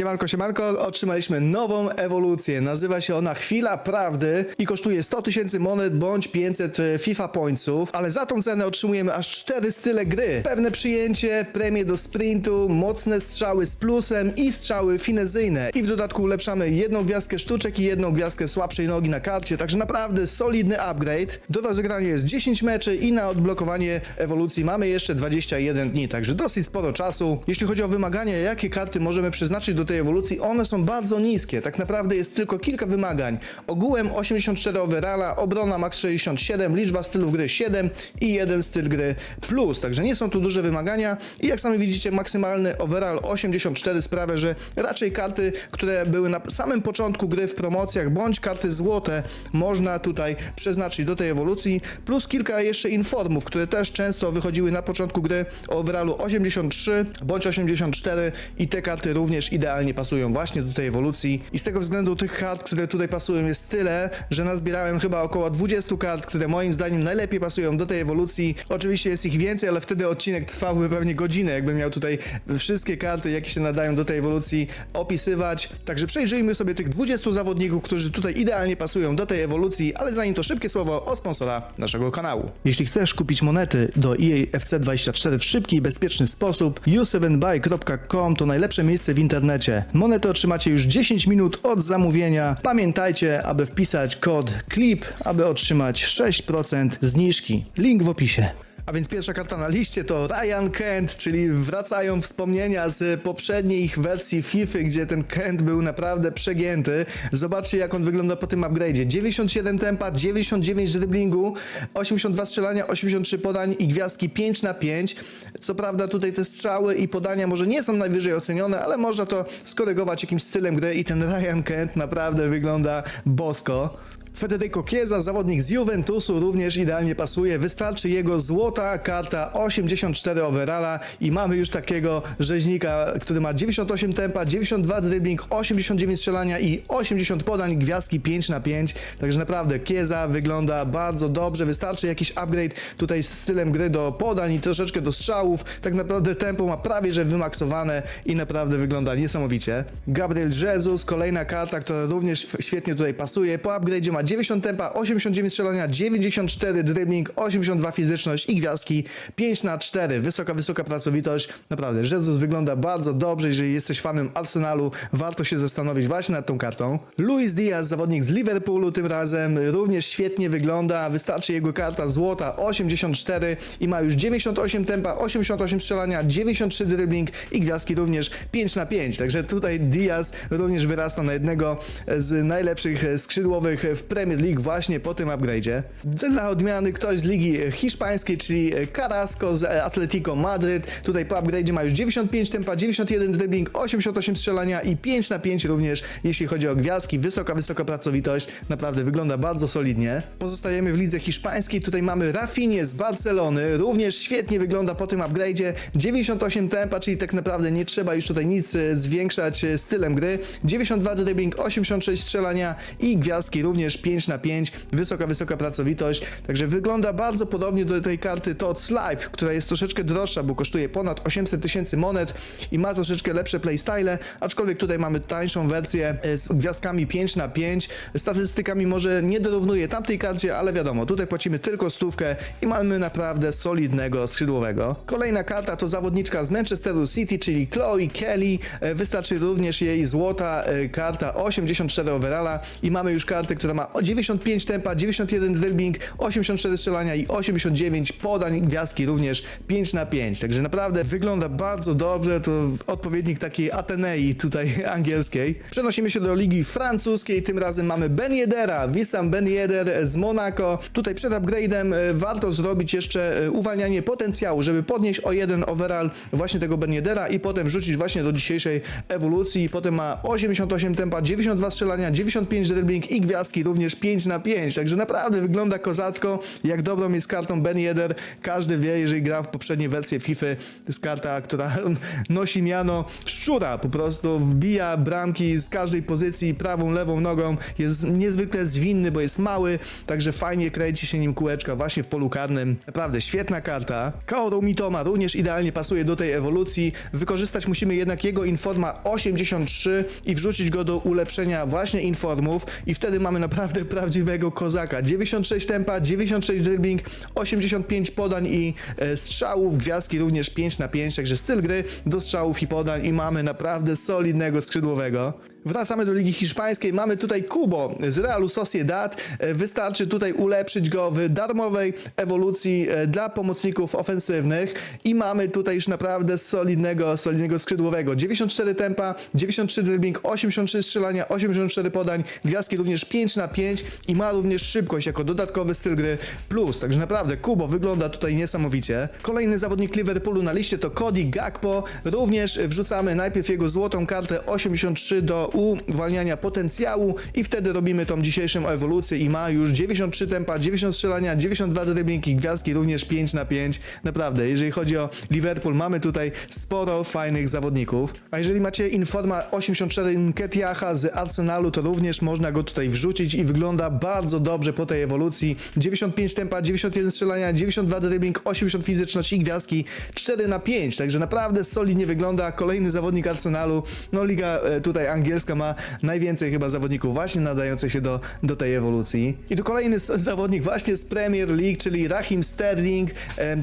Siemanko, siemanko, otrzymaliśmy nową ewolucję. Nazywa się ona Chwila Prawdy i kosztuje 100 tysięcy monet bądź 500 FIFA Pointsów, ale za tą cenę otrzymujemy aż 4 style gry. Pewne przyjęcie, premie do sprintu, mocne strzały z plusem i strzały finezyjne. I w dodatku ulepszamy jedną gwiazdkę sztuczek i jedną gwiazdkę słabszej nogi na karcie, także naprawdę solidny upgrade. Do rozegrania jest 10 meczy i na odblokowanie ewolucji mamy jeszcze 21 dni, także dosyć sporo czasu. Jeśli chodzi o wymagania, jakie karty możemy przeznaczyć do tej ewolucji, one są bardzo niskie. Tak naprawdę jest tylko kilka wymagań. Ogółem 84 overalla, obrona max 67, liczba stylów gry 7 i jeden styl gry plus. Także nie są tu duże wymagania i jak sami widzicie maksymalny overall 84 sprawia, że raczej karty, które były na samym początku gry w promocjach bądź karty złote można tutaj przeznaczyć do tej ewolucji plus kilka jeszcze informów, które też często wychodziły na początku gry o overallu 83 bądź 84 i te karty również idealnie pasują właśnie do tej ewolucji i z tego względu tych kart, które tutaj pasują jest tyle, że nazbierałem chyba około 20 kart, które moim zdaniem najlepiej pasują do tej ewolucji. Oczywiście jest ich więcej, ale wtedy odcinek trwałby pewnie godzinę, jakbym miał tutaj wszystkie karty, jakie się nadają do tej ewolucji opisywać. Także przejrzyjmy sobie tych 20 zawodników, którzy tutaj idealnie pasują do tej ewolucji, ale zanim to szybkie słowo od sponsora naszego kanału. Jeśli chcesz kupić monety do E EA FC24 w szybki i bezpieczny sposób, u7buy.com to najlepsze miejsce w internecie. Monety otrzymacie już 10 minut od zamówienia. Pamiętajcie, aby wpisać kod CLIP, aby otrzymać 6% zniżki. Link w opisie. A więc pierwsza karta na liście to Ryan Kent, czyli wracają wspomnienia z poprzedniej ich wersji FIFA, gdzie ten Kent był naprawdę przegięty. Zobaczcie jak on wygląda po tym upgrade'zie. 97 tempa, 99 driblingu, 82 strzelania, 83 podań i gwiazdki 5 na 5. Co prawda tutaj te strzały i podania może nie są najwyżej ocenione, ale można to skorygować jakimś stylem gry i ten Ryan Kent naprawdę wygląda bosko. Federico Chiesa, zawodnik z Juventusu, również idealnie pasuje. Wystarczy jego złota karta 84 overalla i mamy już takiego rzeźnika, który ma 98 tempa, 92 dribbling, 89 strzelania i 80 podań, gwiazdki 5 na 5. Także naprawdę Chiesa wygląda bardzo dobrze. Wystarczy jakiś upgrade tutaj z stylem gry do podań i troszeczkę do strzałów. Tak naprawdę tempo ma prawie że wymaksowane i naprawdę wygląda niesamowicie. Gabriel Jesus, kolejna karta, która również świetnie tutaj pasuje. Po upgrade'zie ma 90 tempa, 89 strzelania, 94 dribbling, 82 fizyczność i gwiazdki 5 na 4 Wysoka, wysoka pracowitość. Naprawdę, Jesus wygląda bardzo dobrze. Jeżeli jesteś fanem Arsenalu, warto się zastanowić właśnie nad tą kartą. Luis Diaz, zawodnik z Liverpoolu tym razem, również świetnie wygląda. Wystarczy jego karta złota 84 i ma już 98 tempa, 88 strzelania, 93 dribbling i gwiazdki również 5 na 5 Także tutaj Diaz również wyrasta na jednego z najlepszych skrzydłowych w Premier League właśnie po tym upgrade'zie. Dla odmiany ktoś z ligi hiszpańskiej, czyli Carrasco z Atletico Madryt. Tutaj po upgrade'zie ma już 95 tempa, 91 dribbling, 88 strzelania i 5 na 5 również, jeśli chodzi o gwiazdki. Wysoka, wysoka pracowitość. Naprawdę wygląda bardzo solidnie. Pozostajemy w lidze hiszpańskiej. Tutaj mamy Rafinie z Barcelony. Również świetnie wygląda po tym upgrade'zie. 98 tempa, czyli tak naprawdę nie trzeba już tutaj nic e, zwiększać e, stylem gry. 92 dribbling, 86 strzelania i gwiazdki również 5 na 5, wysoka, wysoka pracowitość, także wygląda bardzo podobnie do tej karty TOTS Live, która jest troszeczkę droższa, bo kosztuje ponad 800 tysięcy monet i ma troszeczkę lepsze playstyle, aczkolwiek tutaj mamy tańszą wersję e, z gwiazdkami 5 na 5 statystykami może nie dorównuje tamtej karcie, ale wiadomo, tutaj płacimy tylko stówkę i mamy naprawdę solidnego skrzydłowego. Kolejna karta to zawodniczka z Manchesteru City, czyli Chloe Kelly, E, wystarczy również jej złota e, karta 84 overalla i mamy już kartę, która ma o 95 tempa, 91 dribbling, 84 strzelania i 89 podań, gwiazdki również 5 na 5. Także naprawdę wygląda bardzo dobrze, to odpowiednik takiej Atenei tutaj angielskiej. Przenosimy się do ligi francuskiej, tym razem mamy Ben Yedera, Wissam Ben Yedder z Monaco. Tutaj przed upgrade'em e, warto zrobić jeszcze e, uwalnianie potencjału, żeby podnieść o jeden overall właśnie tego Ben Yedera i potem wrzucić właśnie do dzisiejszej ewolucji. Potem ma 88 tempa, 92 strzelania, 95 dribbling i gwiazdki również również 5 na 5, także naprawdę wygląda kozacko, jak dobrą jest kartą Ben Yedder, każdy wie, jeżeli gra w poprzedniej wersji FIFA, to jest karta, która nosi miano. Szczura, po prostu wbija bramki z każdej pozycji, prawą, lewą nogą, jest niezwykle zwinny, bo jest mały, także fajnie kręci się nim kółeczka właśnie w polu karnym, naprawdę świetna karta. Kaoru Mitoma również idealnie pasuje do tej ewolucji, wykorzystać musimy jednak jego Informa 83 i wrzucić go do ulepszenia właśnie Informów i wtedy mamy naprawdę prawdziwego kozaka. 96 tempa, 96 dribbling, 85 podań i e, strzałów, gwiazdki również 5 na 5, także styl gry do strzałów i podań i mamy naprawdę solidnego skrzydłowego. Wracamy do Ligi Hiszpańskiej. Mamy tutaj Kubo z Realu Sociedad. E, Wystarczy tutaj ulepszyć go w darmowej ewolucji e, dla pomocników ofensywnych i mamy tutaj już naprawdę solidnego, solidnego skrzydłowego. 94 tempa, 93 dribbling, 83 strzelania, 84 podań, gwiazdki również 5 na 5 i ma również szybkość jako dodatkowy styl gry plus. Także naprawdę Kubo wygląda tutaj niesamowicie. Kolejny zawodnik Liverpoolu na liście to Cody Gakpo. Również wrzucamy najpierw jego złotą kartę 83 do uwalniania potencjału i wtedy robimy tą dzisiejszą ewolucję i ma już 93 tempa, 90 strzelania, 92 driblingi, gwiazdki również 5 na 5. Naprawdę, jeżeli chodzi o Liverpool, mamy tutaj sporo fajnych zawodników. A jeżeli macie Informa 84 Nketiaha z Arsenalu, to również można go tutaj wrzucić i wygląda bardzo dobrze po tej ewolucji. 95 tempa, 91 strzelania, 92 dribbling, 80 fizyczność i gwiazdki 4 na 5. Także naprawdę solidnie wygląda. Kolejny zawodnik Arsenalu. No liga e, tutaj angielska ma najwięcej chyba zawodników właśnie nadających się do, do tej ewolucji. I tu kolejny zawodnik właśnie z Premier League, czyli Raheem Sterling.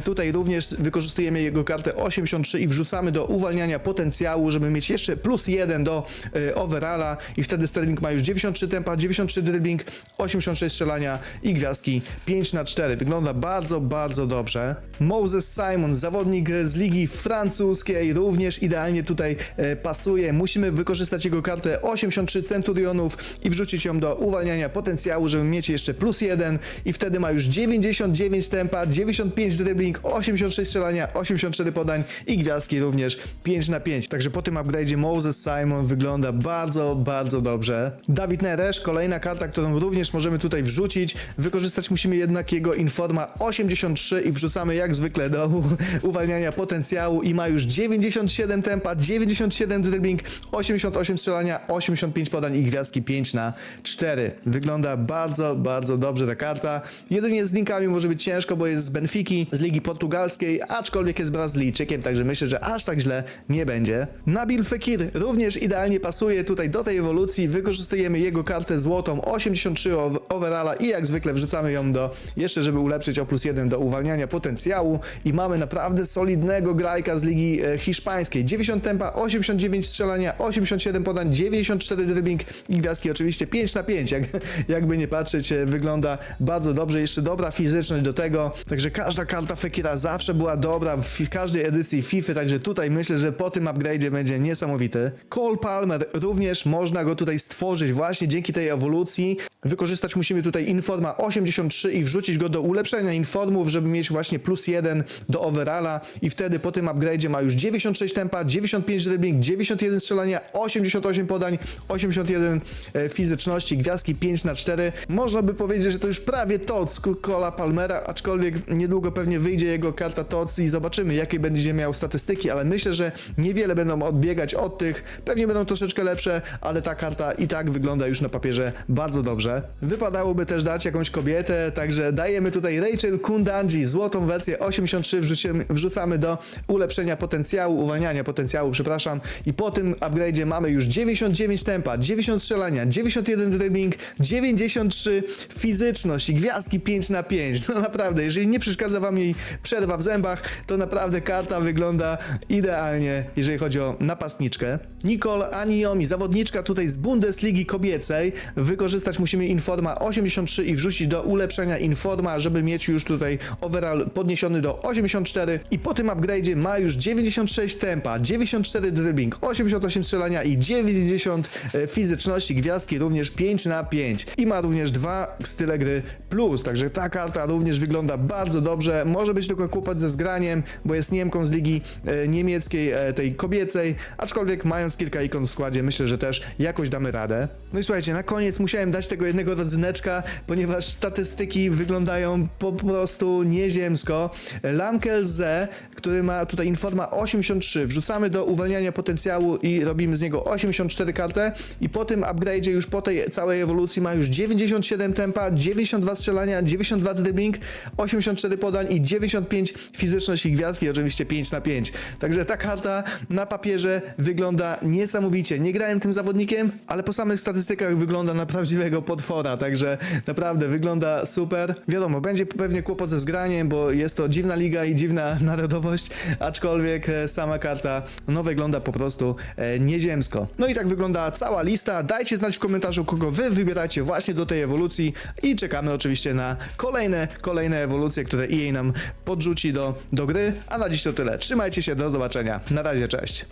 Tutaj również wykorzystujemy jego kartę 83 i wrzucamy do uwalniania potencjału, żeby mieć jeszcze plus 1 do e, overalla i wtedy Sterling ma już 93 tempa, 93 dribbling, 86 strzelania i gwiazdki 5 na 4. Wygląda bardzo, bardzo dobrze. Moses Simon, zawodnik z ligi francuskiej, również idealnie tutaj e, pasuje. Musimy wykorzystać jego kartę 83 Centurionów i wrzucić ją do uwalniania potencjału, żeby mieć jeszcze plus 1 i wtedy ma już 99 tempa, 95 dribbling, 86 strzelania, 84 podań i gwiazdki również 5 na 5. Także po tym upgrade'zie Moses Simon wygląda bardzo, bardzo dobrze. Dawid Neresz, kolejna karta, którą również możemy tutaj wrzucić. Wykorzystać musimy jednak jego Informa 83 i wrzucamy jak zwykle do uwalniania potencjału i ma już 97 tempa, 97 dribbling, 88 strzelania, 85 podań i gwiazdki 5 na 4. Wygląda bardzo, bardzo dobrze ta karta. Jedynie z linkami może być ciężko, bo jest z Benfiki, z Ligi Portugalskiej, aczkolwiek jest Brazylijczykiem, także myślę, że aż tak źle nie będzie. Nabil Fekir również idealnie pasuje tutaj do tej ewolucji. Wykorzystujemy jego kartę złotą 83 ov- overalla i jak zwykle wrzucamy ją do, jeszcze żeby ulepszyć o plus 1 do uwalniania potencjału i mamy naprawdę solidnego grajka z Ligi e, Hiszpańskiej. 90 tempa, 89 strzelania, 87 podań, 94 dribbling i gwiazdki oczywiście 5 na 5, jak, jakby nie patrzeć, e, wygląda bardzo dobrze, jeszcze dobra fizyczność do tego, także każda karta Fekira zawsze była dobra w każdej edycji FIFA, także tutaj myślę, że po tym upgrade'zie będzie niesamowity. Cole Palmer również można go tutaj stworzyć właśnie dzięki tej ewolucji. Wykorzystać musimy tutaj Informa 83 i wrzucić go do ulepszenia informów, żeby mieć właśnie plus 1 do overalla i wtedy po tym upgrade'zie ma już 96 tempa, 95 dribbling, 91 strzelania, 88 podań, 81 e, fizyczności, gwiazdki 5 na 4. Można by powiedzieć, że to już prawie TOC Cola Palmera, aczkolwiek niedługo pewnie wyjdzie jego karta TOC i zobaczymy jakie będzie miał statystyki, ale myślę, że niewiele będą odbiegać od tych, pewnie będą troszeczkę lepsze, ale ta karta i tak wygląda już na papierze bardzo dobrze. Wypadałoby też dać jakąś kobietę, także dajemy tutaj Rachel Kundanji, złotą wersję 83 wrzucimy, wrzucamy do ulepszenia potencjału, uwalniania potencjału, przepraszam, i po tym upgrade'zie mamy już 99 tempa, 90 strzelania, 91 dribbling, 93 fizyczność i gwiazdki 5 na 5. No naprawdę, jeżeli nie przeszkadza wam jej przerwa w zębach, to naprawdę karta wygląda idealnie, jeżeli chodzi o napastniczkę. Nicole Aniomi, zawodniczka tutaj z Bundesligi kobiecej. Wykorzystać musimy Informa 83 i wrzucić do ulepszenia Informa, żeby mieć już tutaj overall podniesiony do 84 i po tym upgrade'zie ma już 96 tempa, 94 dribbling, 88 strzelania i 90 e, fizyczności, gwiazdki również 5 na 5 i ma również dwa style gry plus, także ta karta również wygląda bardzo dobrze, może być tylko kłopot ze zgraniem, bo jest Niemką z ligi e, niemieckiej, e, tej kobiecej, aczkolwiek mając kilka ikon w składzie, myślę, że też jakoś damy radę. No i słuchajcie, na koniec musiałem dać tego jednego rodzyneczka, ponieważ statystyki wyglądają po prostu nieziemsko. Lamkel Z, który ma tutaj informa 83, wrzucamy do uwalniania potencjału i robimy z niego 84 kartę i po tym upgrade'zie już po tej całej ewolucji ma już 97 tempa, 92 strzelania, 92 dribbling, 84 podań i 95 fizyczność i gwiazdki, oczywiście 5 na 5. Także ta karta na papierze wygląda niesamowicie. Nie grałem tym zawodnikiem, ale po samych statystykach wygląda na prawdziwego potwora, także naprawdę wygląda super. Wiadomo, będzie pewnie kłopot ze zgraniem, bo jest to dziwna liga i dziwna narodowość, aczkolwiek e, sama karta no wygląda po prostu e, nieziemsko. No i wygląda cała lista. Dajcie znać w komentarzu, kogo wy wybieracie właśnie do tej ewolucji i czekamy oczywiście na kolejne, kolejne ewolucje, które EA nam podrzuci do, do gry. A na dziś to tyle. Trzymajcie się, do zobaczenia. Na razie, cześć.